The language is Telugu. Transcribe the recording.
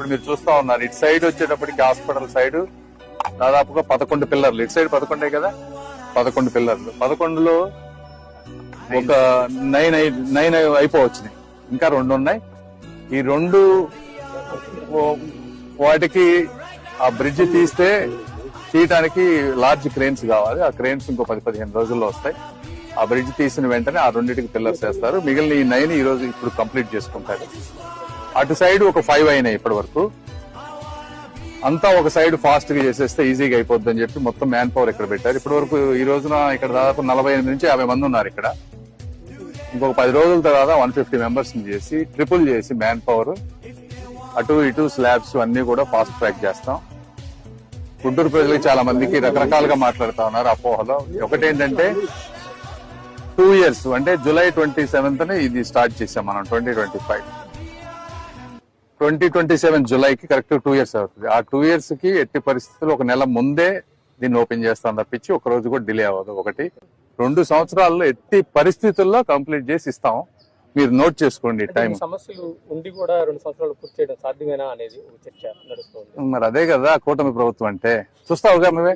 ఇప్పుడు మీరు చూస్తా ఉన్నారు. ఇటు సైడ్ వచ్చేటప్పటికి హాస్పిటల్ సైడ్ దాదాపుగా పదకొండు పిల్లర్లు. ఇటు సైడ్ పదకొండే కదా? పదకొండు పిల్లర్లు. పదకొండులో ఒక నైన్ నైన్ అయిపోవచ్చినాయి ఇంకా రెండు ఉన్నాయి. ఈ రెండు వాటికి ఆ బ్రిడ్జ్ తీస్తే తీయటానికి లార్జ్ క్రేన్స్ కావాలి. ఆ క్రేన్స్ ఇంకో పది పదిహేను రోజుల్లో వస్తాయి. ఆ బ్రిడ్జ్ తీసిన వెంటనే ఆ రెండింటికి పిల్లర్స్ వేస్తారు. మిగిలిన ఈ నైన్ ఈ రోజు ఇప్పుడు కంప్లీట్ చేసుకుంటారు. అటు సైడ్ ఒక ఫైవ్ అయినాయి ఇప్పటి వరకు. అంతా ఒక సైడ్ ఫాస్ట్గా చేసేస్తే ఈజీగా అయిపోద్ది అని చెప్పి మొత్తం మ్యాన్ పవర్ ఇక్కడ పెట్టారు. ఇప్పటి వరకు ఈ రోజున ఇక్కడ దాదాపు నలభై ఎనిమిది నుంచి యాభై మంది ఉన్నారు ఇక్కడ. ఇంకొక పది రోజుల తర్వాత వన్ ఫిఫ్టీ మెంబర్స్ చేసి ట్రిపుల్ చేసి మ్యాన్ పవర్ అటు ఇటు స్లాబ్స్ అన్ని కూడా ఫాస్ట్ ట్రాక్ చేస్తాం. గుంటూరు ప్రజలకు చాలా మందికి రకరకాలుగా మాట్లాడుతా ఉన్నారు అపోహలో ఒకటేంటంటే టూ ఇయర్స్ అంటే జూలై ట్వంటీ సెవెంత్ ఇది స్టార్ట్ చేసాం మనం twenty twenty five twenty twenty seven జూలైకి correct two years అవుతుంది. ఆ టూ ఇయర్స్కి ఎట్టి పరిస్థితుల్లో ఒక నెల ముందే దీన్ని ఓపెన్ చేస్తాం తప్పించి ఒక రోజు కూడా డిలే అవ్వదు. ఒకటి. రెండు సంవత్సరాల్లో ఎట్టి పరిస్థితుల్లో కంప్లీట్ చేసి ఇస్తాం. మీరు నోట్ చేసుకోండి టైం సమస్యలు ఉండి కూడా రెండు సంవత్సరాలు పూర్తి చేయడం సాధ్యమేనా అనేది చర్చ నడుస్తుంది. మరి అదే కదా కూటమి ప్రభుత్వం అంటే. చూస్తావుగా మేమే